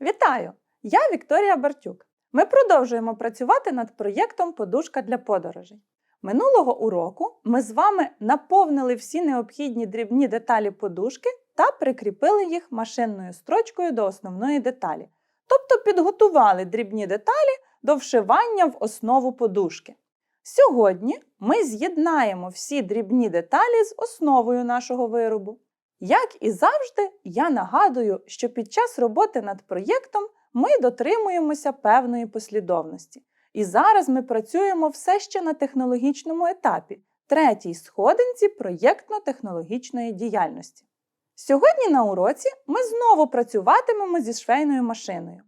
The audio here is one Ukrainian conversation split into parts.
Вітаю! Я Вікторія Бартюк. Ми продовжуємо працювати над проєктом Подушка для подорожей. Минулого уроку ми з вами наповнили всі необхідні дрібні деталі подушки та прикріпили їх машинною строчкою до основної деталі. Тобто підготували дрібні деталі до вшивання в основу подушки. Сьогодні ми з'єднаємо всі дрібні деталі з основою нашого виробу. Як і завжди, я нагадую, що під час роботи над проєктом ми дотримуємося певної послідовності. І зараз ми працюємо все ще на технологічному етапі, третій сходинці проєктно-технологічної діяльності. Сьогодні на уроці ми знову працюватимемо зі швейною машиною.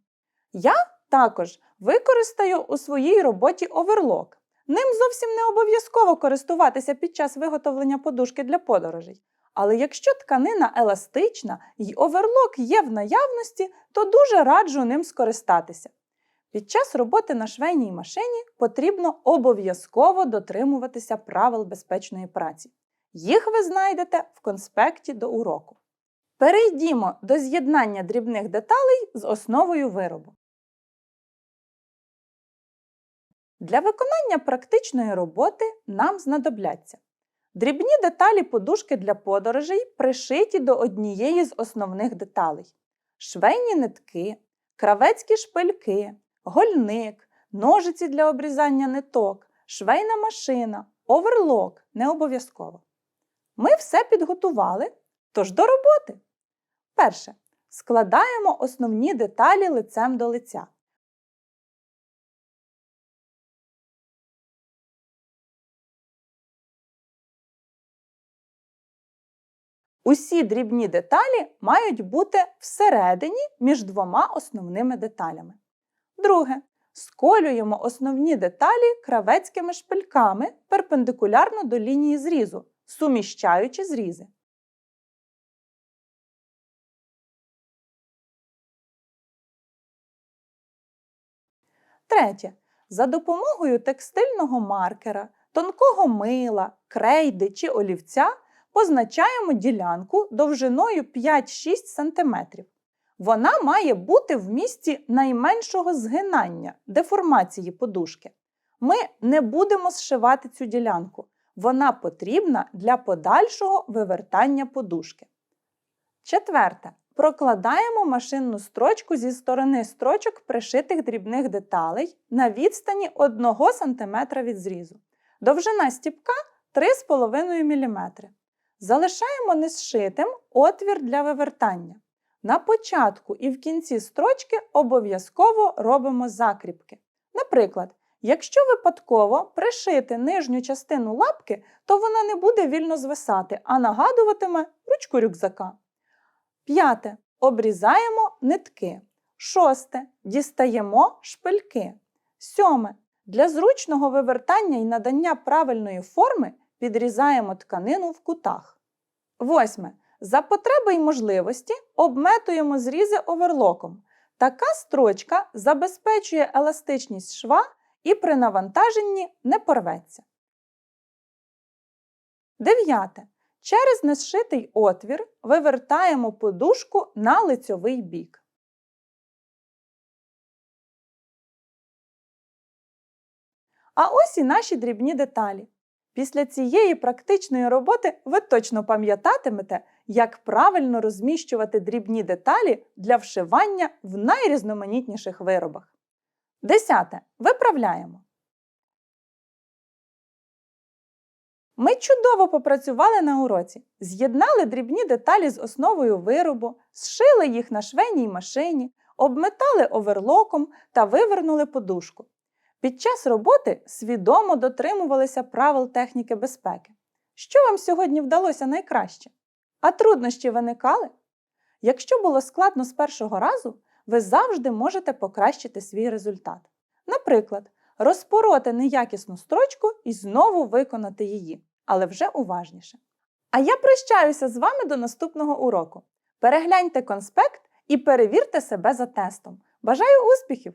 Я також використаю у своїй роботі оверлок. Ним зовсім не обов'язково користуватися під час виготовлення подушки для подорожей. Але якщо тканина еластична і оверлок є в наявності, то дуже раджу ним скористатися. Під час роботи на швейній машині потрібно обов'язково дотримуватися правил безпечної праці. Їх ви знайдете в конспекті до уроку. Перейдімо до з'єднання дрібних деталей з основою виробу. Для виконання практичної роботи нам знадобляться дрібні деталі подушки для подорожей пришиті до однієї з основних деталей, швейні нитки, кравецькі шпильки, гольник, ножиці для обрізання ниток, швейна машина, оверлок не обов'язково. Ми все підготували, тож до роботи. Перше. Складаємо основні деталі лицем до лиця. Усі дрібні деталі мають бути всередині між двома основними деталями. Друге. Сколюємо основні деталі кравецькими шпильками перпендикулярно до лінії зрізу, суміщаючи зрізи. Третє. За допомогою текстильного маркера, тонкого мила, крейди чи олівця позначаємо ділянку довжиною 5-6 см. Вона має бути в місці найменшого згинання, деформації подушки. Ми не будемо зшивати цю ділянку. Вона потрібна для подальшого вивертання подушки. Четверте. Прокладаємо машинну строчку зі сторони строчок пришитих дрібних деталей на відстані 1 см від зрізу. Довжина стіпка 3,5 мм. Залишаємо незшитим отвір для вивертання. На початку і в кінці строчки обов'язково робимо закріпки. Наприклад, якщо випадково пришити нижню частину лапки, то вона не буде вільно звисати, а нагадуватиме ручку рюкзака. П'яте. Обрізаємо нитки. Шосте. Дістаємо шпильки. Сьоме. Для зручного вивертання і надання правильної форми підрізаємо тканину в кутах. Восьме. За потреби й можливості обметуємо зрізи оверлоком. Така строчка забезпечує еластичність шва і при навантаженні не порветься. Дев'яте. Через незшитий отвір вивертаємо подушку на лицьовий бік. А ось і наші дрібні деталі. Після цієї практичної роботи ви точно пам'ятатимете, як правильно розміщувати дрібні деталі для вшивання в найрізноманітніших виробах. Десяте. Виправляємо. Ми чудово попрацювали на уроці, з'єднали дрібні деталі з основою виробу, зшили їх на швейній машині, обметали оверлоком та вивернули подушку. Під час роботи свідомо дотримувалися правил техніки безпеки. Що вам сьогодні вдалося найкраще? А труднощі виникали? Якщо було складно з першого разу, ви завжди можете покращити свій результат. Наприклад, розпороти неякісну строчку і знову виконати її, але вже уважніше. А я прощаюся з вами до наступного уроку. Перегляньте конспект і перевірте себе за тестом. Бажаю успіхів!